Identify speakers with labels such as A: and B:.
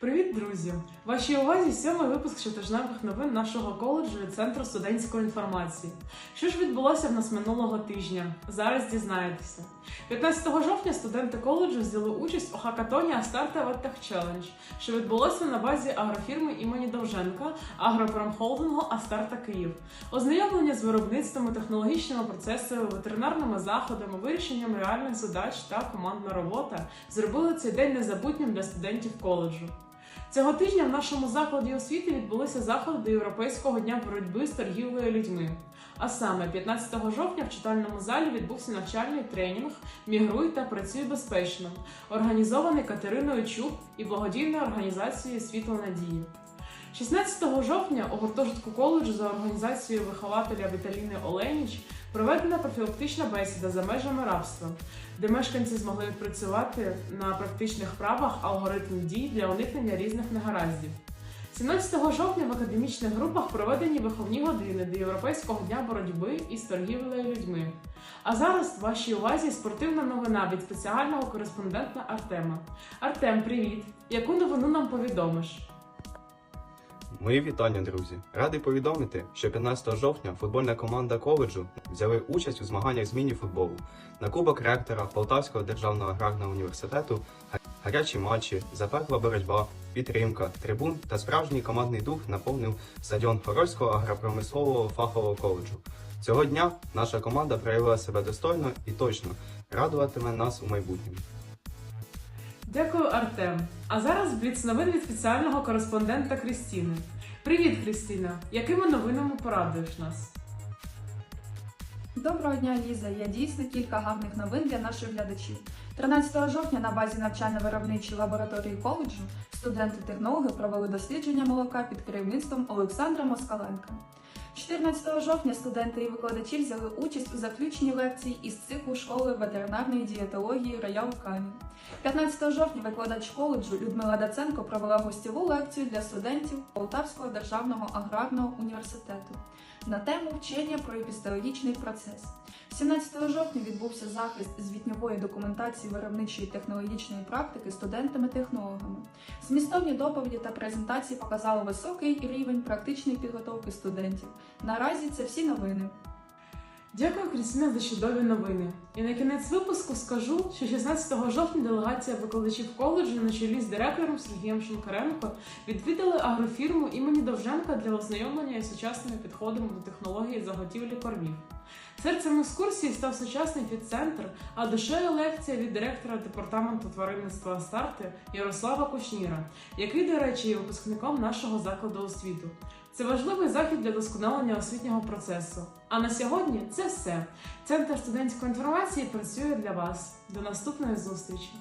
A: Привіт, друзі! Вашій увазі сьомий випуск щотижневих новин нашого коледжу від Центру студентської інформації. Що ж відбулося в нас минулого тижня? Зараз дізнаєтеся. 15 жовтня студенти коледжу взяли участь у хакатоні Астарта Веттех Челендж, що відбулося на базі агрофірми імені Довженка агропромхолдингу Астарта Київ. Ознайомлення з виробництвами, технологічними процесами, ветеринарними заходами, вирішенням реальних задач та командна робота зробили цей день незабутнім для студентів коледжу. Цього тижня в нашому закладі освіти відбулися заходи Європейського дня боротьби з торгівлею людьми. А саме 15 жовтня в читальному залі відбувся навчальний тренінг Мігруй та працюй безпечно, організований Катериною Чуб і благодійною організацією Світло Надії. 16 жовтня у гуртожитку коледжу за організацією вихователя Віталіни Оленіч проведена профілактична бесіда за межами рабства, де мешканці змогли відпрацювати на практичних правах алгоритм дій для уникнення різних негараздів. 17 жовтня в академічних групах проведені виховні години до Європейського дня боротьби із торгівлею людьми. А зараз в вашій увазі спортивна новина від спеціального кореспондента Артема. Артем, привіт! Яку новину нам повідомиш?
B: Мої вітання, друзі! Радий повідомити, що 15 жовтня футбольна команда коледжу взяли участь у змаганнях з міні-футболу на Кубок ректора Полтавського державного аграрного університету, гарячі матчі, запекла боротьба, підтримка, трибун та справжній командний дух наповнив стадіон Хорольського агропромислового фахового коледжу. Цього дня наша команда проявила себе достойно і точно радуватиме нас у майбутньому.
A: Дякую, Артем. А зараз бліц новин від спеціального кореспондента Крістіни. Привіт, Крістіна! Якими новинами порадуєш нас?
C: Доброго дня, Ліза. Я дійсно кілька гарних новин для наших глядачів. 13 жовтня на базі навчально-виробничої лабораторії коледжу студенти-технологи провели дослідження молока під керівництвом Олександра Москаленка. 14 жовтня студенти і викладачі взяли участь у заключній лекції із циклу школи ветеринарної дієтології Роял Камінь. 15 жовтня викладач коледжу Людмила Даценко провела гостєву лекцію для студентів Полтавського державного аграрного університету на тему вчення про епістологічний процес. 17 жовтня відбувся захист звітньової документації виробничої технологічної практики студентами-технологами. Змістовні доповіді та презентації показали високий рівень практичної підготовки студентів. Наразі це всі новини.
A: Дякую, Крістіна, за чудові новини. І на кінець випуску скажу, що 16 жовтня делегація викладачів коледжу на чолі з директором Сергієм Шинкаренко відвідали агрофірму імені Довженка для ознайомлення із сучасними підходами до технології заготівлі кормів. Серцем екскурсії став сучасний фідцентр, а душею лекція від директора департаменту тваринництва Астарти Ярослава Кушніра, який, до речі, є випускником нашого закладу освіту. Це важливий захід для досконалення освітнього процесу. А на сьогодні це все. Центр студентської інформації працює для вас. До наступної зустрічі!